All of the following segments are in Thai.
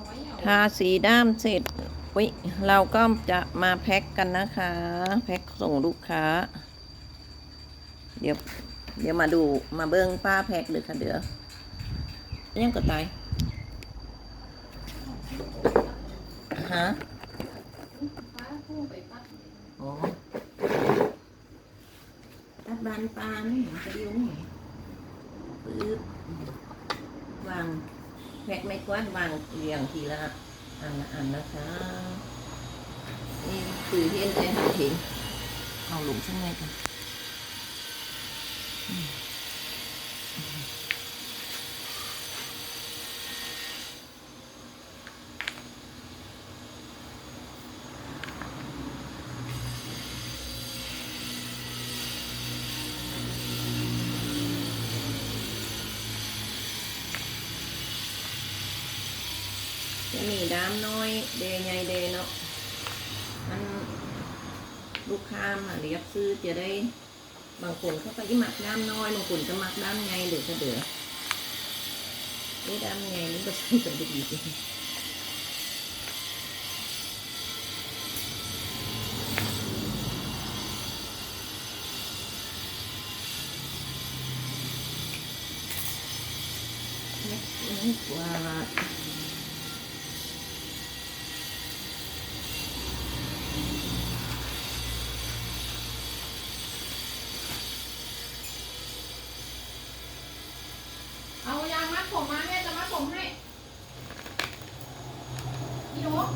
เอาไว้เอาทาสีด้ามเสร็จวิเราก็จะมาแพ็คกันนะคะ แพ็คส่งลูกค้า เดี๋ยว เดี๋ยวมาดูมาเบิ้งป้าแพ็คเลยค่ะเดี๋ยวยังก็ตายฮะฟ้าพุ่งไปปัดอ๋อตัดบานปลานี่กระเดียวนี่ปึ๊บวางแพ็ คไม่กวาดวางเรียงทีละอันอันนะคะนี่คือที่เอ็นเอ็นเห็นเอาหลุมสักหน่อยกันามน้อยเดยใหญ่เดเนาะมันลูกค้ามาเรียกซื้อจะได้บางคนเขาก็ยิ่หมักด้ามน้อยบางคนก็มักด้ามไงหรือก็เดือนี่ด้ามไงนี่ก็ใช้กันดีจริงเล็กน้อยกว่ายางมัดผมมาแม่จะมัดผมให้พี่นก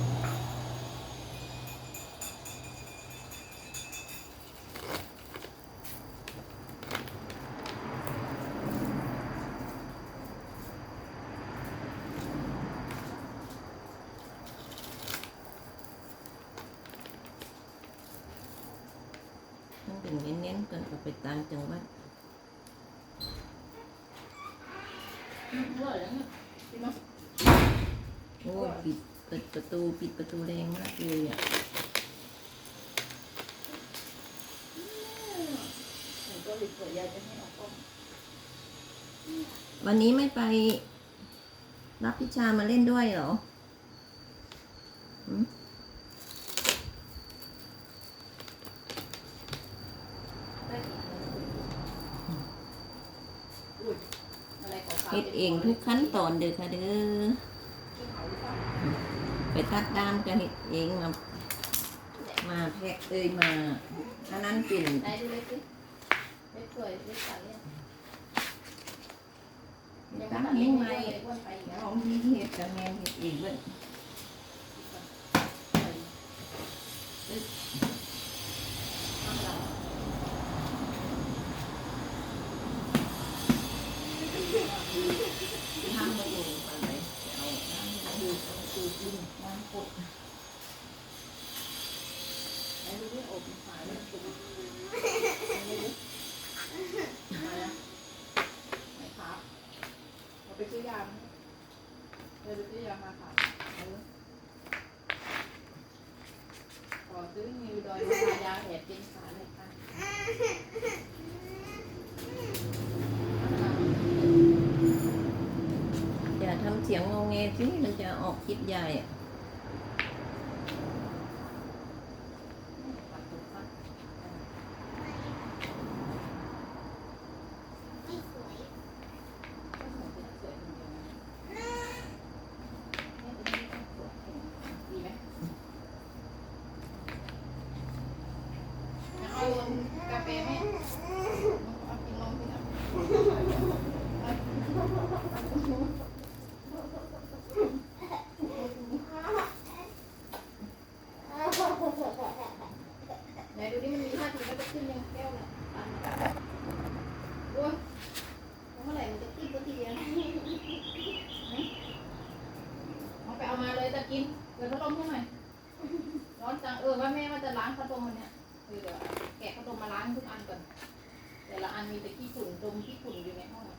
ต้องเป็นเน้นๆ ก่อนก็ไปตามจังหวัดเมื่อไหร่เนี่ยพี่นกโอ้ปิดเปิดประตูปิดประตูแรงมากเลยอะวันนี้ไม่ไปรับพิชามาเล่นด้วยเหรอหืม ได้กี่อุ้ยอะไรขาวๆ เฮ็ดเองทุกขั้นตอนเด้อค่ะเด้อไปตัดด้ามก็เฮ็ดเองมามาแพ็กเอ้ยมาอันนั้นเป็นไหนดูเลยสิเล็กสวยเล็กใสเนี่ยยังไม่เลี้ยงไมไม้อ้วนไปอีกแล้วของที่เฮ็ดกับแม่เฮ็ดเองเบิ่งทำมาลงไปเลยเอาน้ำมาดูเอาตูกินน้ำกด ไหนดูดิอบขายเลยดูดิมาแล้ว ไหนครับเราไปซื้อยามาเราไปซื้อยามาขายเอาเลยขอซื้อนิวดอยมายาแหดกินขาเลยค่ะอย่าทำเสียงงงเงสิมันจะออกคลิปใหญ่อะ ดีไหมเอากาแฟไหมเอากินลองสิครับไหนดูดิมันมีท่าทีว่าจะขึ้นยังแก้วน่ะโอ้ย เมื่อไหร่มันจะขึ้นสักทีอะเอาไปเอามาเลยจะกินเปิดพัดลมให้หน่อยร้อนจัง เออว่าแม่ว่าจะล้างพัดลมมันเนี่ยเออเดี๋ยวแกะพัดลมมาล้างทุกอันก่อน แต่ละอันมีแต่ขี้ฝุ่นดมขี้ฝุ่นอยู่ในห้องอะ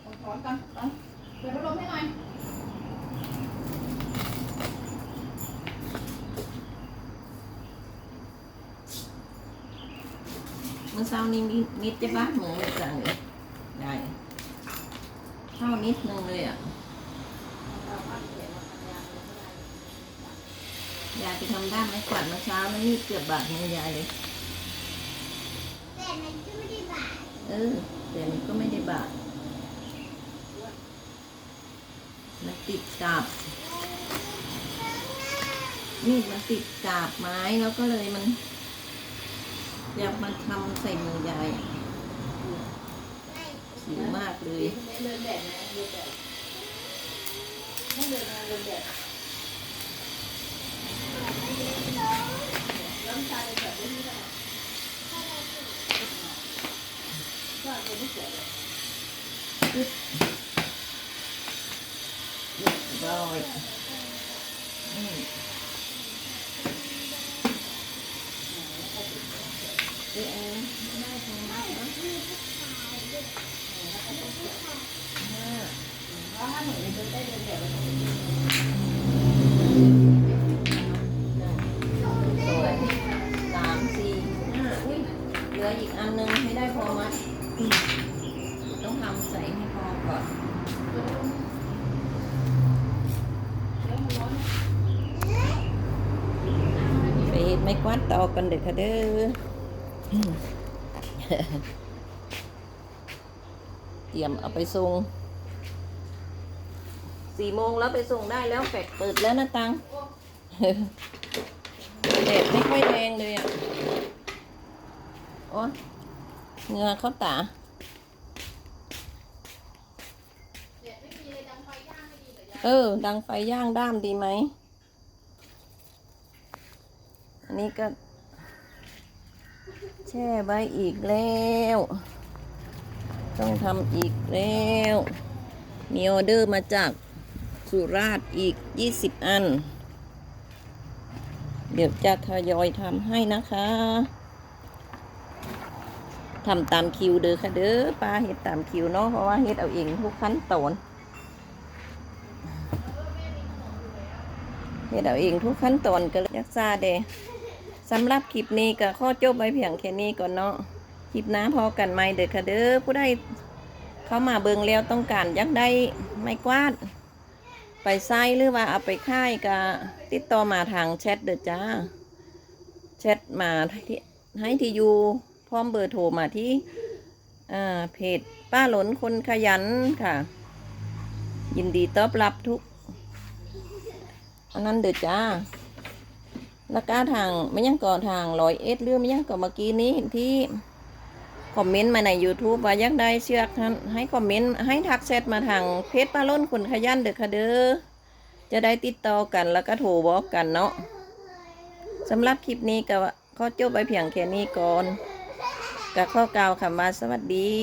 เอาช้อนกันไปเปิดพัดลมให้หน่อย มื่อเช้านี้มิดนิดได้ปะเหมือนจังเลยได้เท่านิดนึงเลยอะยายไปทำได้ไหมขวาดเมื่อเช้ามันนี่เกือบบาดมือยายเลยแต่มันก็ไม่ได้บาดเออแต่มันก็ไม่ได้บาดมันติดกับมีดมันติดกับไม้แล้วก็เลยมัน อยากมาทำใส่มือยายอะไม่สิวมากเลยเดินแดดน สองสามสี่ห้าอุ้ยเหลืออีกอันหนึงให้ได้พอมัดอืมต้องทำใส่ให้พอก่อนแล้วมันร้อนไปเฮ็ดไม้กวาดต่อกันเด็กค่ะเด้อเตรียมเอาไปส่ง สี่โมงแล้วไปส่งได้แล้วแฟกเปิดแล้วนะตังแดดไม่ค่อยแรงเลยอะโอ้เงือเขาตาเออ ดังไฟย่างด้ามดีไหม อันนี้ก็ แช่ไว้อีกแล้ว ต้องทำอีกแล้ว มีออเดอร์มาจาก สุราษฎร์อีก 20 อัน เดี๋ยวจะทยอยทำให้นะคะทำตามคิวเด้อค่ะเด้อป้าเฮ็ดตามคิวเนาะเพราะว่าเฮ็ดเอาเองทุกขั้นตอนเฮ็ดเอาเองทุกขั้นตอนก็เลยยักซาเดสำหรับคลิปนี้ก็ข้อจบไว้เพียงแค่นี้ก่อนเนาะคลิปน้าพอกันไหมเด้อค่ะเด้อผู้ใดเข้ามาเบิงแล้วต้องการอยักได้ไม้กวาด ไปใส่หรือว่าเอาไปค่ายก็ติดต่อมาทางแชทเด้อจ้า แชทมาที่ให้ที่อยู่พร้อมเบอร์โทรมาที่อ่าเพจป้าหลนคนขยันค่ะ ยินดีต้อนรับทุกอันนั้นเด้อจ้าแล้วก็ทางไม่ยังก่อทางร้อยเอ็ดเรื่องไม่ยังก่อเมื่อกี้นี้ที่ คอมเมนต์มาใน YouTube ว่าอยักได้เชือกให้คอมเมนต์ให้ทักแชทมาทางเพจป้าล้นคนขยันเด้อค่ะเด้อจะได้ติดต่อกันแล้วก็โทรบอกกันเนาะสำหรับคลิปนี้ก็ขอจบไปเพียงแค่นี้ก่อนก็ข้อกล่าวคำว่าสวัสดี